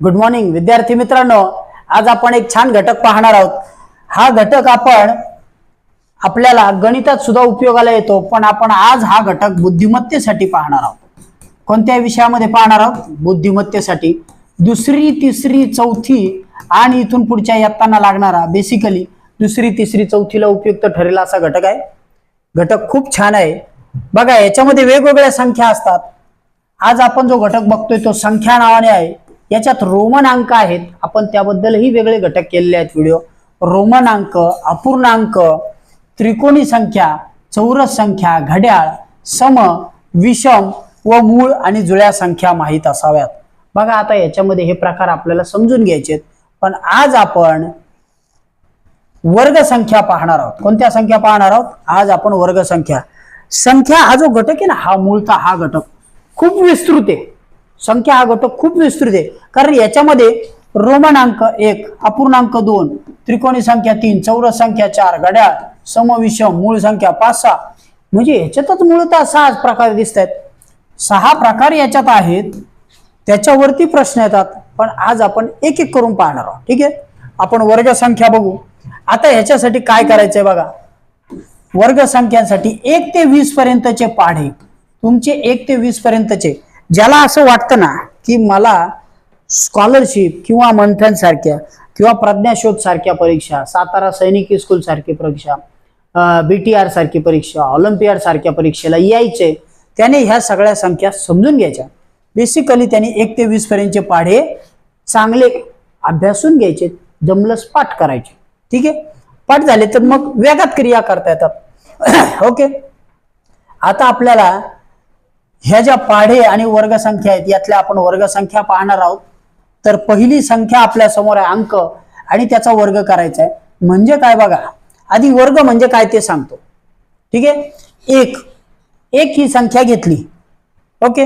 Good morning विद्यार्थी मित्रांनो. आज आपण एक छान घटक पाहणार आहोत. हा घटक आपण आपल्याला गणितात सुद्धा उपयोगाला येतो पण आपण आज हा घटक बुद्धिमत्तेसाठी पाहणार आहोत. कोणत्या विषयामध्ये पाहणार आहोत? बुद्धिमत्तेसाठी. दुसरी तिसरी चौथी आणि इथून पुढच्या यत्तांना लागणारा बेसिकली दुसरी तिसरी चौथीला उपयुक्त ठरेल असा घटक आहे. घटक खूप छान आहे. बघा याच्यामध्ये वेगवेगळ्या संख्या असतात. आज आपण जो घटक बघतोय तो संख्या नावाने आहे. याच्यात रोमन अंक आहेत. आपण त्याबद्दलही वेगळे घटक केलेले आहेत व्हिडिओ रोमन अंक अपूर्णांक त्रिकोणी संख्या चौरस संख्या घड्याळ सम विषम व मूळ आणि जुळ्या संख्या माहीत असाव्यात. बघा आता याच्यामध्ये हे प्रकार आपल्याला समजून घ्यायचे पण आज आपण वर्ग संख्या पाहणार आहोत. कोणत्या संख्या पाहणार आहोत? आज आपण वर्ग संख्या. संख्या हा जो घटक आहे ना हा मूळचा हा घटक खूप विस्तृत आहे. संख्या हा घटक खूप विस्तृत आहे. कारण याच्यामध्ये रोमन अंक एक अपूर्णांक दोन त्रिकोणी संख्या तीन चौरस संख्या चार घड्याळ समविषम मूळ संख्या पाच सहा. म्हणजे याच्यातच मूळतः सहा प्रकार दिसत आहेत सहा प्रकार याच्यात आहेत. त्याच्यावरती प्रश्न येतात. पण आज आपण एक एक करून पाहणार आहोत. ठीक आहे? आपण वर्ग संख्या बघू. आता ह्याच्यासाठी काय करायचंय बघा. वर्ग संख्यांसाठी एक ते वीस पर्यंतचे पाढे. तुमचे एक ते वीस पर्यंतचे. ज्याला असं वाटतं ना की मला स्कॉलरशिप किंवा मंथन सारख्या किंवा प्रज्ञाशोध सारख्या परीक्षा सातारा सैनिक स्कूल सारखी परीक्षा बी टी आर सारखी परीक्षा ऑलिम्पियाड सारख्या परीक्षेला यायचे त्याने ह्या सगळ्या संख्या समजून घ्यायच्या. बेसिकली त्याने एक ते वीस पर्यंतचे पाढे चांगले अभ्यासून घ्यायचे जमलंच पाठ करायचे. ठीक आहे? पाठ झाले तर मग वेगात क्रिया करता येतात. ओके आता आपल्याला ह्या ज्या पाढे आणि वर्गसंख्या आहेत यातल्या आपण वर्गसंख्या पाहणार आहोत. तर पहिली संख्या आपल्यासमोर आहे अंक आणि त्याचा वर्ग करायचा आहे. म्हणजे काय बघा आधी वर्ग म्हणजे काय ते सांगतो. ठीक आहे? एक. एक ही संख्या घेतली. ओके?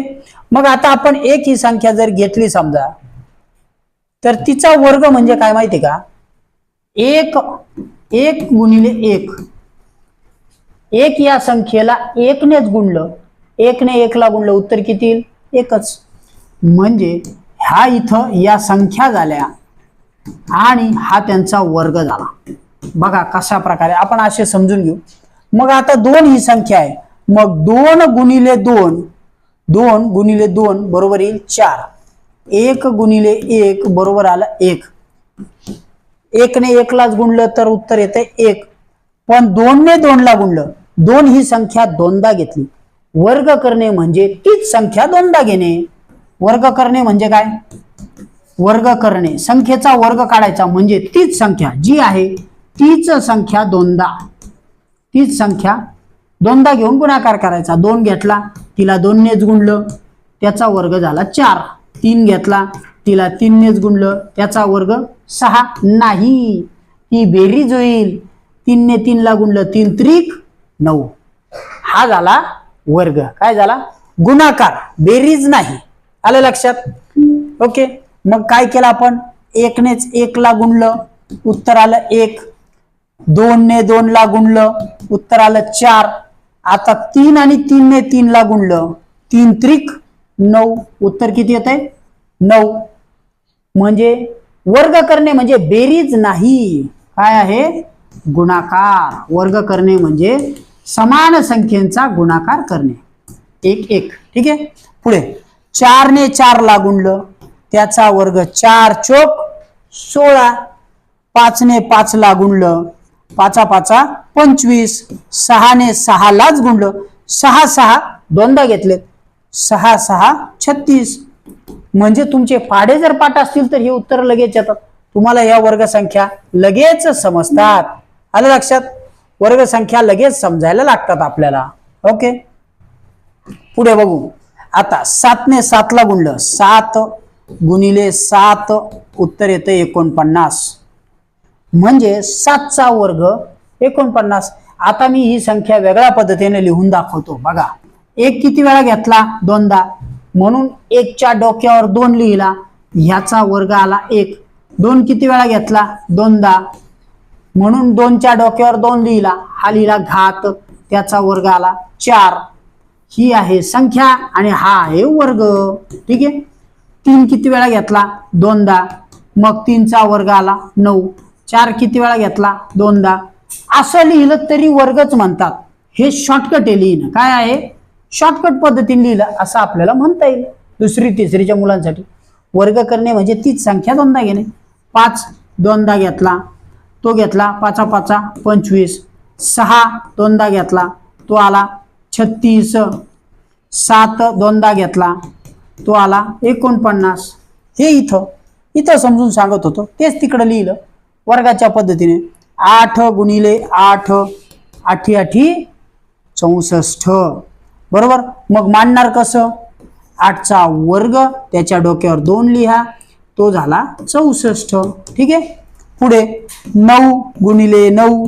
मग आता आपण एक ही संख्या जर घेतली समजा तर तिचा वर्ग म्हणजे काय माहिती का? एक एक गुणिले एक. एक या संख्येला एकनेच गुणलं. एकने एकला गुणलं उत्तर किती येईल? एकच. म्हणजे ह्या इथं या संख्या झाल्या आणि हा त्यांचा वर्ग झाला. बघा कशा प्रकारे. आपण असे समजून घेऊ. मग आता दोन ही संख्या आहे. मग दोन गुणिले दोन दोन गुणिले दोन बरोबर येईल चार. एक गुणिले एक बरोबर आलं एक. एकने एकलाच गुणलं तर उत्तर येते एक. पण दोनने दोनला गुणलं. दोन ही संख्या दोनदा घेतली. वर्ग करणे म्हणजे तीच संख्या दोनदा घेणे. वर्ग करणे म्हणजे काय? वर्ग करणे. संख्येचा वर्ग काढायचा म्हणजे तीच संख्या जी आहे तीच संख्या दोनदा. तीच संख्या दोनदा घेऊन गुणाकार करायचा. दोन घेतला तिला दोननेच गुणलं त्याचा वर्ग झाला चार. तीन घेतला तिला तीननेच गुणलं त्याचा वर्ग सहा. नाही ती बेरीज होईल. तीनने तीनला गुणलं तीन त्रिक नऊ. हा झाला वर्ग. काय झाला? गुणाकार. बेरीज नाही. आलं लक्षात? ओके मग काय केलं आपण? एकनेच एकला गुणलं. उत्तर आलं एक. दोनने दोनला गुणलं. उत्तर आलं चार. आता तीन आणि तीनने तीनला गुणलं. तीन त्रिक नऊ. उत्तर किती येत आहे नऊ. म्हणजे वर्ग करणे म्हणजे बेरीज नाही. काय आहे? गुणाकार. वर्ग करणे म्हणजे समान संख्येचा गुणाकार करणे. एक एक. ठीक आहे? पुढे. चारने चारला गुणलं त्याचा वर्ग चार चोक सोळा. पाचने पाचला गुणलं पाचा पाचा पंचवीस. सहाने सहालाच गुणलं. सहा सहा दोनदा घेतलेत. सहा सहा छत्तीस. म्हणजे तुमचे पाडे जर पाठ असतील तर हे उत्तर लगेच येतात. तुम्हाला या वर्ग संख्या लगेच समजतात. आलं लक्षात? वर्ग संख्या लगेच समजायला लागतात आपल्याला. ओके पुढे बघू. आता सातने सातला गुणलं. सात गुणिले सात उत्तर येतं एकोणपन्नास. म्हणजे सातचा वर्ग एकोणपन्नास. आता मी ही संख्या वेगळ्या पद्धतीने लिहून दाखवतो. बघा. एक किती वेळा घेतला? दोनदा. म्हणून एकच्या डोक्यावर दोन लिहिला. ह्याचा वर्ग आला एक. दोन किती वेळा घेतला? दोनदा. म्हणून दोनच्या डोक्यावर दोन लिहिला. हा लिहिला घात त्याचा वर्ग आला चार. ही आहे संख्या आणि हा आहे वर्ग. ठीक आहे? तीन किती वेळा घेतला? दोनदा. मग तीनचा वर्ग आला नऊ. चार किती वेळा घेतला? दोनदा. असं लिहिलं तरी वर्गच म्हणतात. हे शॉर्टकट आहे लिहिणं. काय आहे? शॉर्टकट पद्धतीने लिहिलं असं आपल्याला म्हणता येईल. दुसरी तिसरीच्या मुलांसाठी. वर्ग करणे म्हणजे तीच संख्या दोनदा घेणे. पाच दोनदा घेतला. तो घेतला पाचा पाचा पंचवीस. सहा दोनदा घेतला तो आला छत्तीस. सात दोनदा घेतला तो आला एकोणपन्नास. हे इथं इथं समजून सांगत होतो. तेच तिकडं लिहिलं वर्गाच्या पद्धतीने. आठ गुणिले आठ आठी आठी चौसष्ट. बरोबर? मग मांडणार कसं? आठचा वर्ग त्याच्या डोक्यावर दोन लिहा तो झाला चौसष्ट. ठीक आहे? पुढे नऊ गुणिले नऊ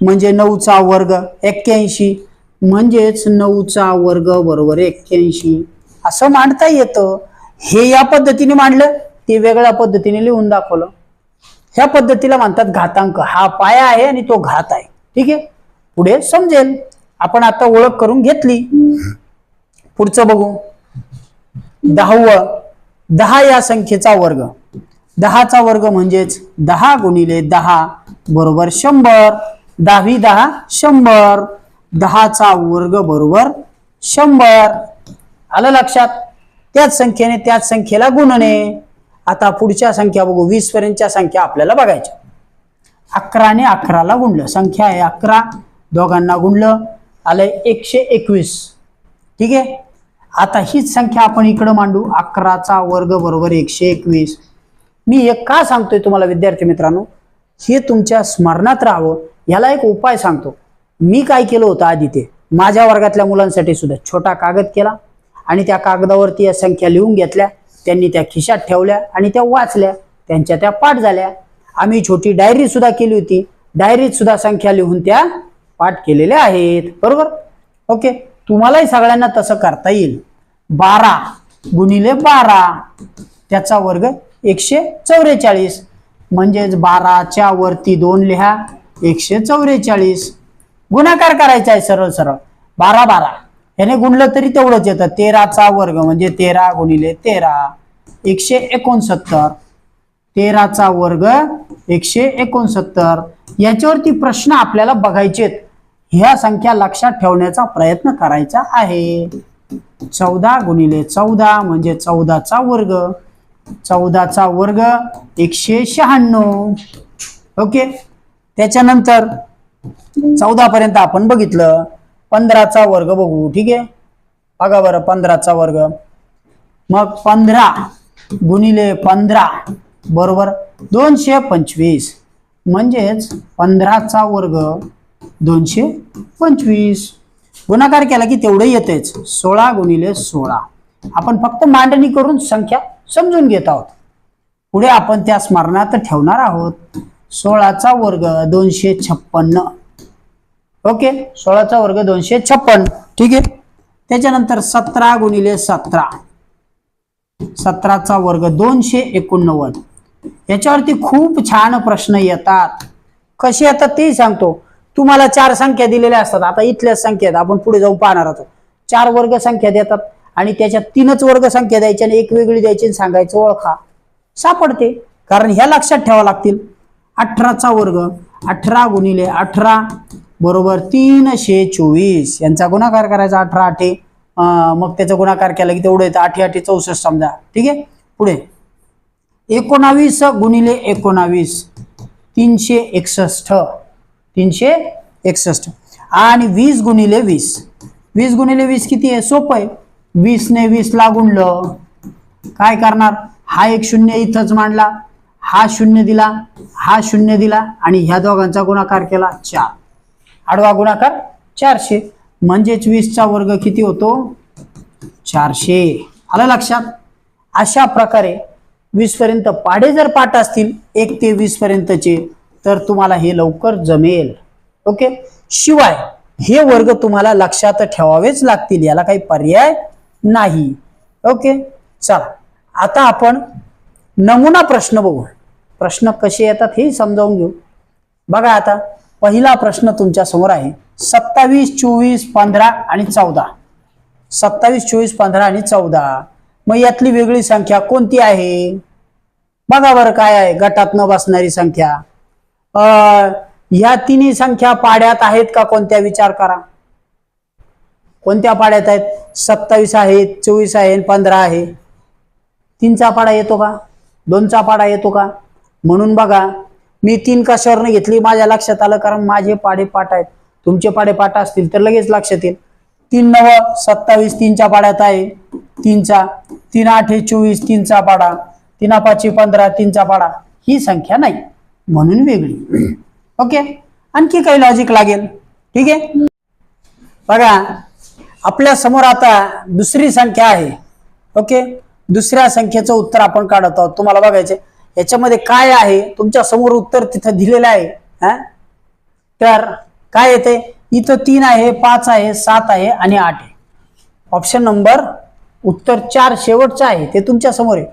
म्हणजे नऊचा वर्ग एक्क्याऐंशी. म्हणजेच नऊचा वर्ग बरोबर एक्क्याऐंशी. असं मांडता येतं. हे या पद्धतीने मांडलं ते वेगळ्या पद्धतीने लिहून दाखवलं. ह्या पद्धतीला म्हणतात घातांक. हा पाया आहे आणि तो घात आहे. ठीक आहे? पुढे समजेल. आपण आता ओळख करून घेतली. पुढचं बघू. दहावं. दहा या संख्येचा वर्ग. दहाचा वर्ग म्हणजेच दहा गुणिले दहा बरोबर शंभर. दहावी दहा शंभर. दहाचा वर्ग बरोबर शंभर. आलं लक्षात? त्याच संख्येने त्याच संख्येला गुणणे. आता पुढच्या संख्या बघू. वीस पर्यंतच्या संख्या आपल्याला बघायच्या. अकराने अकराला गुणलं. संख्या आहे अकरा. दोघांना गुणलं. आलंय एकशे एकवीस. ठीक आहे? आता हीच संख्या आपण इकडं मांडू. अकराचा वर्ग बरोबर एकशे एकवीस. मी हे का सांगतोय तुम्हाला विद्यार्थी मित्रांनो? हे तुमच्या स्मरणात राहावं याला एक उपाय सांगतो. मी काय केलं होतं आधी ते? माझ्या वर्गातल्या मुलांसाठी सुद्धा छोटा कागद केला आणि त्या कागदावरती या संख्या लिहून घेतल्या. त्यांनी त्या खिशात ठेवल्या आणि त्या वाचल्या. त्यांच्या त्या पाठ झाल्या. आम्ही छोटी डायरी सुद्धा केली होती. डायरीत सुद्धा संख्या लिहून त्या पाठ केलेल्या आहेत. बरोबर? ओके. तुम्हालाही सगळ्यांना तसं करता येईल. बारा गुणिले बारा. त्याचा वर्ग एकशे चौवेचाळीस म्हणजेच बाराच्या वरती दोन लिहा एकशे चौवेचाळीस गुणाकार करायचा आहे सरळ सरळ. बारा बारा. याने गुणलं तरी तेवढंच येतं. तेराचा वर्ग म्हणजे तेरा गुणिले तेरा. एकशे एकोणसत्तर. तेराचा वर्ग एकशे एकोणसत्तर. याच्यावरती प्रश्न आपल्याला बघायचे आहेत. ह्या संख्या लक्षात ठेवण्याचा प्रयत्न करायचा आहे. चौदा गुणिले चौदा म्हणजे चौदाचा वर्ग. चौदाचा वर्ग एकशे शहाण्णव. ओके? त्याच्यानंतर चौदा पर्यंत आपण बघितलं पंधराचा वर्ग बघू ठीक आहे? बघा बरं पंधराचा वर्ग. मग पंधरा गुणिले पंधरा बरोबर दोनशे पंचवीस. म्हणजेच पंधराचा वर्ग दोनशे पंचवीस. गुणाकार केला की तेवढं येतेच सोळा गुणिले सोळा. आपण फक्त मांडणी करून संख्या समजून घेत आहोत. पुढे आपण त्या स्मरणात ठेवणार आहोत. सोळाचा वर्ग दोनशे छप्पन्न. ओके? सोळाचा वर्ग दोनशे छप्पन ठीक आहे? त्याच्यानंतर सतरा गुणिले सतरा. सतराचा वर्ग दोनशे एकोणनव्वद. याच्यावरती खूप छान प्रश्न येतात. कसे येतात तेही सांगतो. तुम्हाला चार संख्या दिलेल्या असतात. आता इथल्या संख्या आहेत. आपण पुढे जाऊन पाहणार आहोत. चार वर्ग संख्या देतात. आणि त्याच्यात तीनच वर्ग संख्या द्यायची आणि एक वेगळी द्यायची आणि सांगायचं ओळखा. सापडते. कारण ह्या लक्षात ठेवावं लागतील. अठराचा वर्ग अठरा गुणिले अठरा बरोबर तीनशे चोवीस. यांचा गुणाकार करायचा अठरा आठे. मग त्याचा गुणाकार केला की तेवढं येतं. आठे आठे चौसष्ट समजा. ठीक आहे? पुढे. एकोणावीस गुणिले एकोणावीस. तीनशे एकसष्ट. तीनशे एकसष्ट. आणि वीस गुणिले वीस. वीस गुणिले वीस किती आहे? सोपं आहे. वीसने वीसला गुणलं काय करणार? हा एक शून्य इथंच मांडला. हा शून्य दिला. हा शून्य दिला. आणि ह्या दोघांचा गुणाकार केला चार. आडवा गुणाकार चारशे. म्हणजेच वीसचा वर्ग किती होतो? चारशे. आलं लक्षात? अशा प्रकारे वीस पर्यंत पाढे जर पाठ असतील एक ते वीस पर्यंतचे तर तुम्हाला हे लवकर जमेल. ओके? शिवाय हे वर्ग तुम्हाला लक्षात ठेवावेच लागतील. याला काही पर्याय नाही. ओके चला. आता आपण नमुना प्रश्न बघू. प्रश्न कसे येतात हे समजावून घेऊ. बघा आता पहिला प्रश्न तुमच्यासमोर आहे. सत्तावीस चोवीस पंधरा आणि चौदा. सत्तावीस चोवीस पंधरा आणि चौदा. मग यातली वेगळी संख्या कोणती आहे? बघा बरं काय आहे. गटात न बसणारी संख्या. या ह्या तिन्ही संख्या पाड्यात आहेत का? कोणत्या? विचार करा. कोणत्या पाड्यात आहेत? सत्तावीस आहेत चोवीस आहे पंधरा आहे. तीनचा पाडा येतो का? दोनचा पाडा येतो का? म्हणून बघा मी तीन कशावरनं घेतली माझ्या लक्षात आलं कारण माझे पाडे पाठ आहेत. तुमचे पाडे पाठ असतील तर लगेच लक्षात येईल. तीन नव सत्तावीस तीनच्या पाड्यात आहे. तीनचा तीन आठे चोवीस तीनचा पाडा. तीन पाचशे पंधरा तीनचा पाडा. ही संख्या नाही. म्हणून वेगळी. ओके? आणखी काही लॉजिक लागेल. ठीक आहे? बघा आपल्यासमोर आता दुसरी संख्या आहे. ओके दुसऱ्या संख्येचं उत्तर आपण काढत आहोत. तुम्हाला बघायचे याच्यामध्ये काय आहे? तुमच्यासमोर उत्तर तिथं दिलेलं आहे. हा? तर काय येते? इथं तीन आहे पाच आहे सात आहे आणि आठ आहे. ऑप्शन नंबर उत्तर चार शेवटचं आहे. ते तुमच्यासमोर आहे.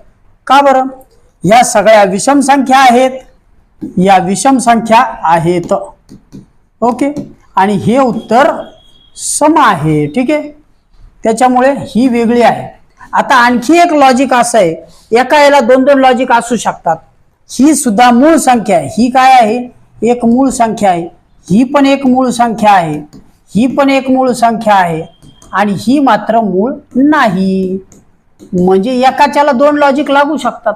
का बरं? या सगळ्या विषम संख्या आहेत. या विषम संख्या आहेत. ओके आणि हे उत्तर सम आहे ठीक आहे? त्याच्यामुळे ही वेगळी आहे. आता आणखी एक लॉजिक असं आहे. एका याला दोन दोन लॉजिक असू शकतात. ही सुद्धा मूळ संख्या आहे. ही काय आहे? एक मूळ संख्या आहे. ही पण एक मूळ संख्या आहे. ही पण एक मूळ संख्या आहे. आणि ही मात्र मूळ नाही. म्हणजे एकाच्याला दोन लॉजिक लागू शकतात.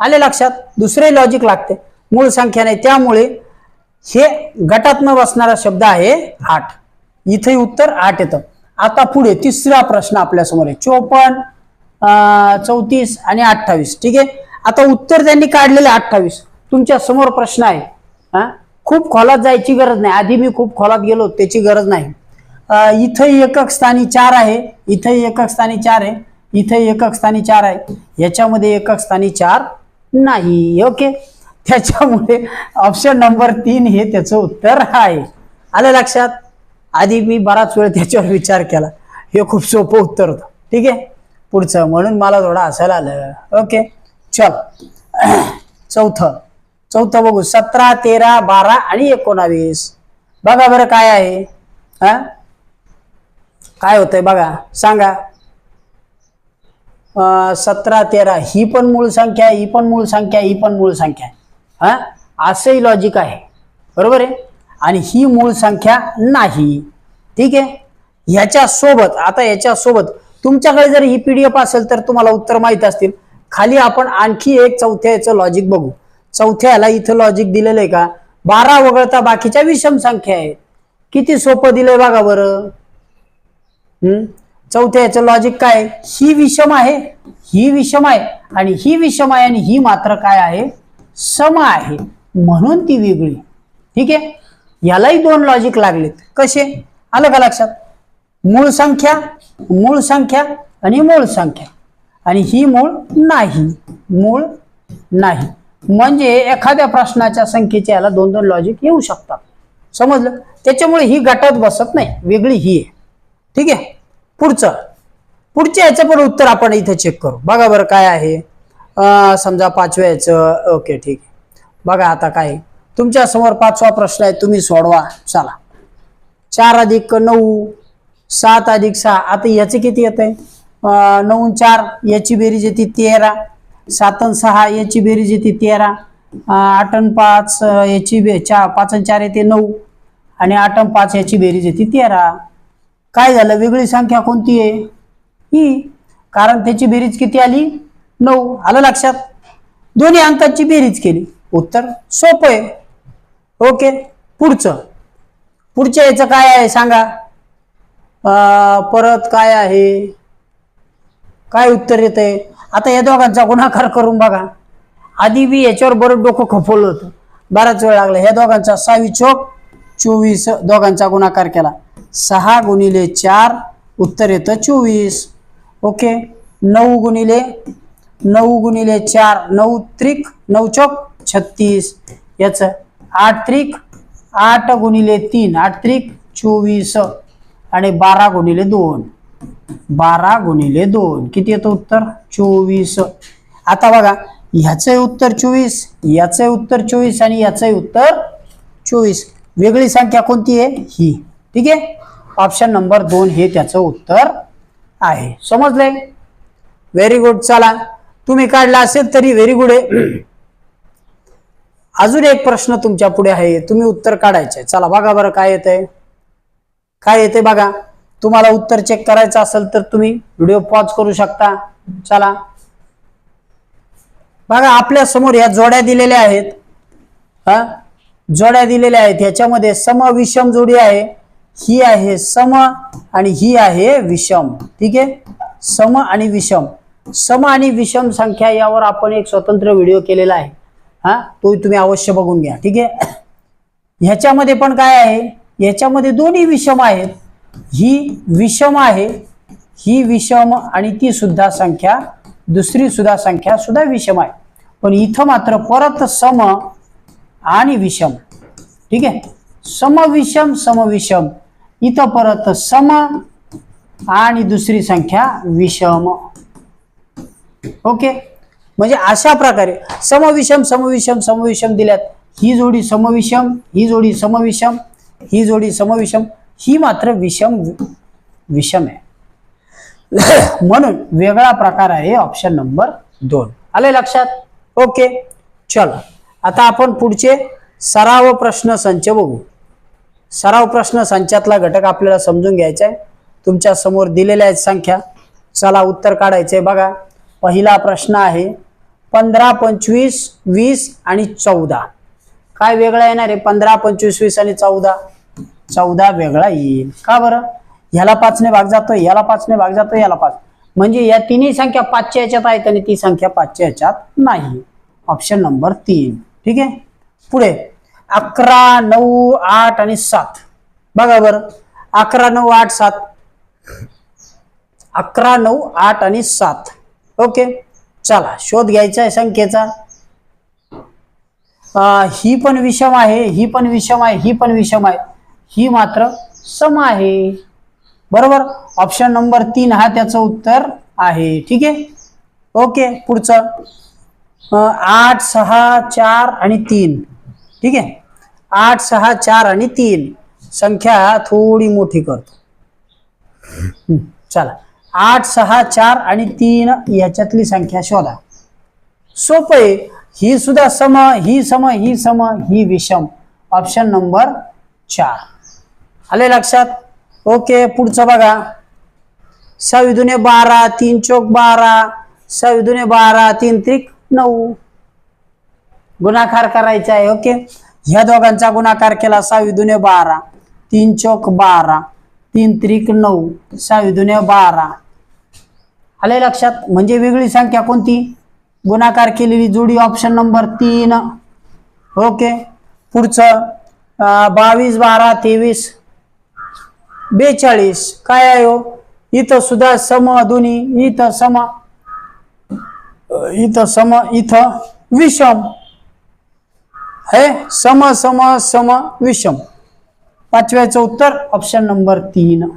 आले लक्षात? दुसरे लॉजिक लागते. मूळ संख्या नाही. त्यामुळे हे गटात्मक बसणारा शब्द आहे आठ. इथे उत्तर आठ येतं. आता पुढे तिसरा प्रश्न आपल्यासमोर आहे. चोपन्न चौतीस आणि अठ्ठावीस. ठीक आहे? आता उत्तर त्यांनी काढलेले अठ्ठावीस. तुमच्यासमोर प्रश्न आहे. हा? खूप खोलात जायची गरज नाही. आधी मी खूप खोलात गेलो त्याची गरज नाही. इथं एकक स्थानी चार आहे. इथं एकक स्थानी चार आहे. इथे एकक स्थानी चार आहे. याच्यामध्ये एकक स्थानी चार नाही. ओके? त्याच्यामुळे ऑप्शन नंबर तीन हे त्याचं उत्तर आहे. आलं लक्षात? आधी मी बराच वेळ त्याच्यावर विचार केला. हे खूप सोपं उत्तर होतं. ठीक आहे? पुढचं. म्हणून मला थोडं असायला आलं. ओके. चल. चौथं. चौथं बघू. सतरा तेरा बारा आणि एकोणावीस. बघा बरं काय आहे. हा? काय होतंय बघा. सांगा. सतरा तेरा. ही पण मूळ संख्या ही पण मूळ संख्या ही पण मूळ संख्या. आहे हा? असंही लॉजिक आहे. बरोबर आहे? आणि ही मूळ संख्या नाही. ठीक आहे? ह्याच्यासोबत आता याच्यासोबत तुमच्याकडे जर ही पी डी एफ असेल तर तुम्हाला उत्तर माहीत असतील. खाली आपण आणखी एक चौथ्या याचं लॉजिक बघू. चौथ्याला इथं लॉजिक दिलेलं आहे का? बारा वगळता बाकीच्या विषम संख्या आहेत. किती सोपं दिलंय बघा बरं. हम्म? चौथ्या याचं लॉजिक काय आहे? ही विषम आहे ही विषम आहे आणि ही विषम आहे आणि ही मात्र काय आहे? सम आहे. म्हणून ती वेगळी. ठीक आहे? यालाही दोन लॉजिक लागलेत. कसे? आलं का लक्षात? मूळ संख्या मूळ संख्या आणि मूळ संख्या. आणि ही मूळ नाही. मूळ नाही. म्हणजे एखाद्या प्रश्नाच्या संख्येच्या याला दोन दोन लॉजिक येऊ शकतात. समजलं? त्याच्यामुळे ही गटात बसत नाही. वेगळी ही आहे. ठीक आहे? पुढचं. पुढच्या याचं पण उत्तर आपण इथे चेक करू. बघा बरं काय आहे. समजा पाचव्या याचं. ओके ठीक आहे. बघा आता काय आहे. तुमच्यासमोर पाचवा प्रश्न आहे तुम्ही सोडवा. चला. चार अधिक नऊ सात अधिक सहा. आता याचे किती येत आहे? नऊ चार याची बेरीज येते तेरा. सात सहा याची बेरीज येते तेरा. आठन आठ पाच याची बे चार पाच चार येते नऊ. आणि आठ पाच याची बेरीज येते तेरा. काय झालं? वेगळी संख्या कोणती आहे? ही कारण त्याची बेरीज किती आली? नऊ. आलं लक्षात? दोन्ही अंकाची बेरीज केली. उत्तर सोपं आहे. ओके. पुढचं. पुढच्या याचं काय आहे सांगा. परत काय आहे? काय उत्तर येत आहे आता या दोघांचा गुणाकार करून बघा. आधी बी याच्यावर बरं डोकं खपवलं होतं. बराच वेळ लागला. ह्या दोघांचा सहावी चोक चोवीस दोघांचा गुणाकार केला. सहा गुणिले चार उत्तर येतं चोवीस. ओके. नऊ गुणिले नऊ गुणिले चार नऊ त्रिक नऊ चौक छत्तीस. याचं आठ त्रिक आठ गुणिले तीन आठ त्रिक चोवीस. आणि बारा गुणिले दोन. बारा गुणिले दोन. किती येतं उत्तर? चोवीस. आता बघा ह्याचं उत्तर चोवीस याचं उत्तर चोवीस आणि याचं उत्तर चोवीस. वेगळी संख्या कोणती आहे? ही. ठीक आहे? ऑप्शन नंबर दोन हे त्याचं उत्तर आहे. समजलंय? व्हेरी गुड चला. तुम्ही काढला असेल तरी व्हेरी गुड आहे. अजून एक प्रश्न तुमच्यापुढे आहे. तुम्ही उत्तर काढायचे चला बघा बरं काय येतंय. काय येते बघा. तुम्हाला उत्तर चेक करायचं असेल तर तुम्ही व्हिडिओ पॉज करू शकता. चला. बघा आपल्यासमोर या जोड्या दिलेल्या आहेत. हा? जोड्या दिलेल्या आहेत. ह्याच्यामध्ये सम विषम जोडी आहे. ही आहे सम आणि ही आहे विषम. ठीक आहे? सम आणि विषम. सम आणि विषम संख्या यावर आपण एक स्वतंत्र व्हिडिओ केलेला आहे. हा? तो तुम्ही अवश्य बघून घ्या. ठीक आहे? ह्याच्यामध्ये पण काय आहे? ह्याच्यामध्ये दोन्ही विषम आहेत. ही विषम आहे ही विषम आणि ती सुद्धा संख्या दुसरी सुद्धा संख्या सुद्धा विषम आहे. पण इथं मात्र परत सम आणि विषम. ठीक आहे? समविषम समविषम इथं परत सम आणि दुसरी संख्या विषम. ओके? म्हणजे अशा प्रकारे समविषम समविषम समविषम दिल्यात. ही जोडी समविषम ही जोडी समविषम ही जोडी समविषम ही मात्र विषम विषम आहे. म्हणून वेगळा प्रकार आहे ऑप्शन नंबर दोन. आले लक्षात? ओके. चल. आता आपण पुढचे सराव प्रश्न संच बघू. सराव प्रश्न संचातला घटक आपल्याला समजून घ्यायचा आहे तुमच्यासमोर दिलेल्या आहेत संख्या. चला उत्तर काढायचंय बघा. पहिला प्रश्न आहे पंधरा पंचवीस वीस आणि चौदा. काय वेगळा येणार आहे? पंधरा पंचवीस वीस आणि चौदा? चौदा वेगळा येईल. का बरं? ह्याला पाचने भाग जातो याला पाचने भाग जातो याला पाच. म्हणजे या तिन्ही संख्या पाचच्या याच्यात आहेत आणि ती संख्या पाचच्या याच्यात नाही. ऑप्शन नंबर तीन. ठीक आहे? पुढे. अकरा नऊ आठ आणि सात. बघा बरं. अकरा नऊ आठ सात. अकरा नऊ आठ आणि सात. ओके. चला शोध घ्यायचा आहे संख्येचा. ही पण विषम आहे ही पण विषम आहे ही पण विषम आहे. ही मात्र सम आहे. बरोबर? ऑप्शन नंबर तीन हा त्याचं उत्तर आहे. ठीक आहे? ओके पुढचं. आठ सहा चार आणि तीन. ठीक आहे? आठ सहा चार आणि तीन. संख्या थोडी मोठी करतो. चला. आठ सहा चार आणि तीन याच्यातली संख्या शोधा. सोपं आहे. ही सुद्धा सम ही सम ही सम ही विषम. ऑप्शन नंबर चार. आले लक्षात? ओके पुढचं बघा. सविधुने बारा तीन चौक बारा. सविधुने बारा तीन त्रिक नऊ. गुणाकार करायचा आहे ओके? ह्या दोघांचा गुणाकार केला सहावी बारा. तीन चौक बारा. तीन त्रिक नऊ सहावी बारा. आले लक्षात? म्हणजे वेगळी संख्या कोणती? गुणाकार केलेली जोडी ऑप्शन नंबर तीन. ओके. पुढचं बावीस बारा तेवीस बेचाळीस. काय आहे हो? इथं सुद्धा सम दोन्ही इथं सम इथं सम इथं विषम. हे? सम सम सम विषम. पाचव्याचं उत्तर ऑप्शन नंबर तीन.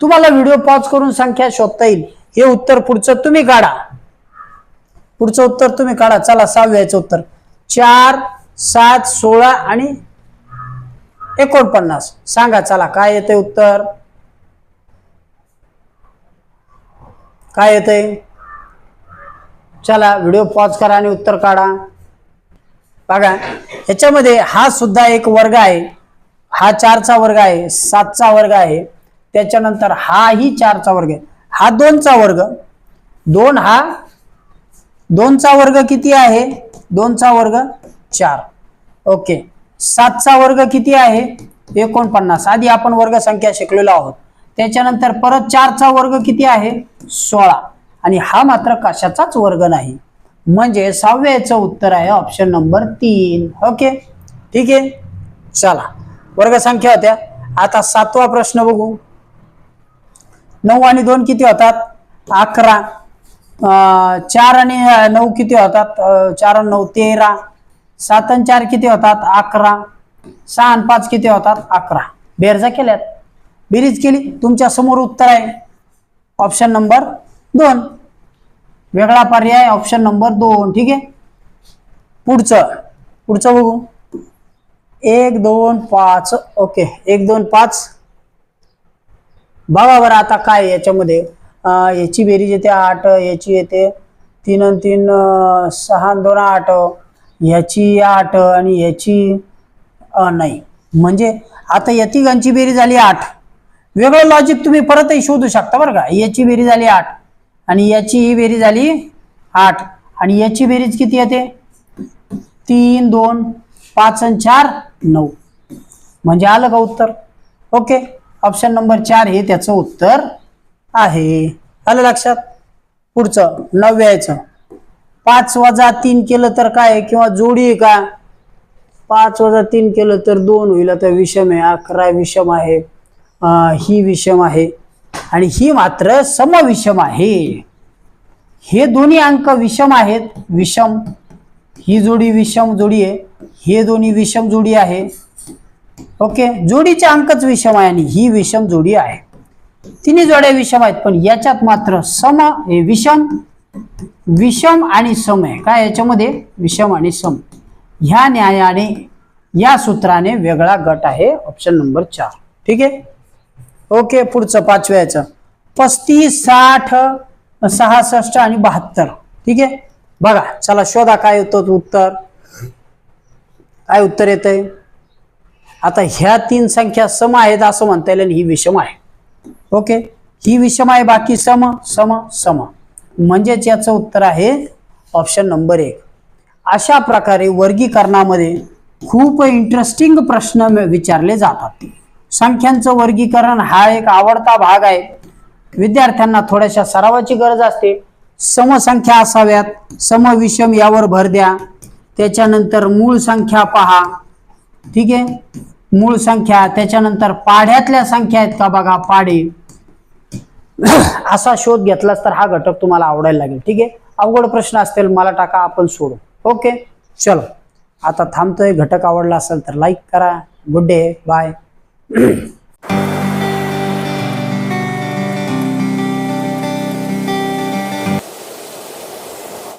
तुम्हाला व्हिडिओ पॉज करून संख्या शोधता येईल. हे उत्तर पुढचं तुम्ही काढा. पुढचं उत्तर तुम्ही काढा. चला सहाव्याचं उत्तर. चार सात सोळा आणि एकोणपन्नास. सांगा चला काय येते उत्तर? काय येते चला व्हिडिओ पॉज करा आणि उत्तर काढा. बघा ह्याच्यामध्ये हा सुद्धा एक वर्ग आहे. हा चारचा वर्ग आहे सातचा वर्ग आहे त्याच्यानंतर हाही चारचा वर्ग आहे. हा दोनचा वर्ग दोन हा दोनचा वर्ग किती आहे? दोनचा वर्ग चार. ओके. सातचा वर्ग किती आहे? एकोणपन्नास. आधी आपण वर्ग संख्या शिकलेलो आहोत. त्याच्यानंतर परत चारचा वर्ग किती आहे? सोळा. आणि हा मात्र कशाचाच वर्ग नाही. म्हणजे सहाव्याचं उत्तर आहे ऑप्शन नंबर तीन. ओके? ठीक आहे? चला. वर्ग संख्या होत्या. आता सातवा प्रश्न बघू. नऊ आणि दोन किती होतात? अकरा. चार आणि नऊ किती होतात? चार आणि नऊ तेरा. सात आणि चार किती होतात? अकरा. सहा आणि पाच किती होतात? अकरा. बेरजा केल्यात. बेरीज केली. तुमच्यासमोर उत्तर आहे. ऑप्शन नंबर दोन. वेगळा पर्याय ऑप्शन नंबर दोन. ठीक आहे? पुढचं. पुढचं बघू. एक दोन पाच. ओके. एक दोन पाच. बघा बरं आता काय याच्यामध्ये. याची बेरीज येते आठ याची येते तीन आणि तीन सहा दोन आठ. याची आठ आणि याची नाही. म्हणजे आता या तिघांची बेरीज झाली आठ. वेगळं लॉजिक तुम्ही परतही शोधू शकता बरं का. याची बेरीज झाली आठ आणि याची ही बेरीज झाली आठ. आणि याची बेरीज किती येते? तीन दोन पाच आणि चार नऊ. म्हणजे आलं का उत्तर? ओके. ऑप्शन नंबर चार हे त्याचं उत्तर आहे. आलं लक्षात? पुढचं नव्याचं पाच वजा तीन केलं तर काय? आहे? किंवा जोडी आहे का? पाच वजा तीन केलं तर दोन होईल. आता विषम आहे अकरा विषम आहे. ही विषम आहे. आणि ही मात्र समविषम आहे. हे दोन्ही अंक विषम आहेत. विषम ही जोडी विषम जोडी आहे. हे दोन्ही विषम जोडी आहे. ओके? जोडीचे अंकच विषम आहे आणि ही विषम जोडी आहे. तिन्ही जोड्या विषम आहेत पण याच्यात मात्र सम हे विषम विषम आणि सम आहे. काय याच्यामध्ये? विषम आणि सम. ह्या न्यायाने या सूत्राने वेगळा गट आहे ऑप्शन नंबर चार. ठीक आहे? ओके पुढचं पाचव्याचं. पस्तीस साठ सहासष्ट आणि बहात्तर. ठीक आहे? बघा चला शोधा काय येतो उत्तर. काय उत्तर येतंय? आता ह्या तीन संख्या सम आहेत असं म्हणता येईल आणि ही विषम आहे. ओके? ही विषम आहे बाकी सम सम सम. म्हणजेच याचं उत्तर आहे ऑप्शन नंबर एक. अशा प्रकारे वर्गीकरणामध्ये खूप इंटरेस्टिंग प्रश्न विचारले जातात. संख्यांचं वर्गीकरण हा एक आवडता भाग आहे. विद्यार्थ्यांना थोड्याशा सरावाची गरज असते. समसंख्या असाव्यात. समविषम यावर भर द्या. त्याच्यानंतर मूळ संख्या पहा. ठीक आहे? मूळ संख्या त्याच्यानंतर पाढ्यातल्या संख्या आहेत का बघा? पाढे. असा शोध घेतलास तर हा घटक तुम्हाला आवडायला लागेल. ठीक आहे? अवघड प्रश्न असतील मला टाका आपण सोडू. ओके? चलो. आता थांबतोय. घटक आवडला असेल तर लाईक करा. Good day bye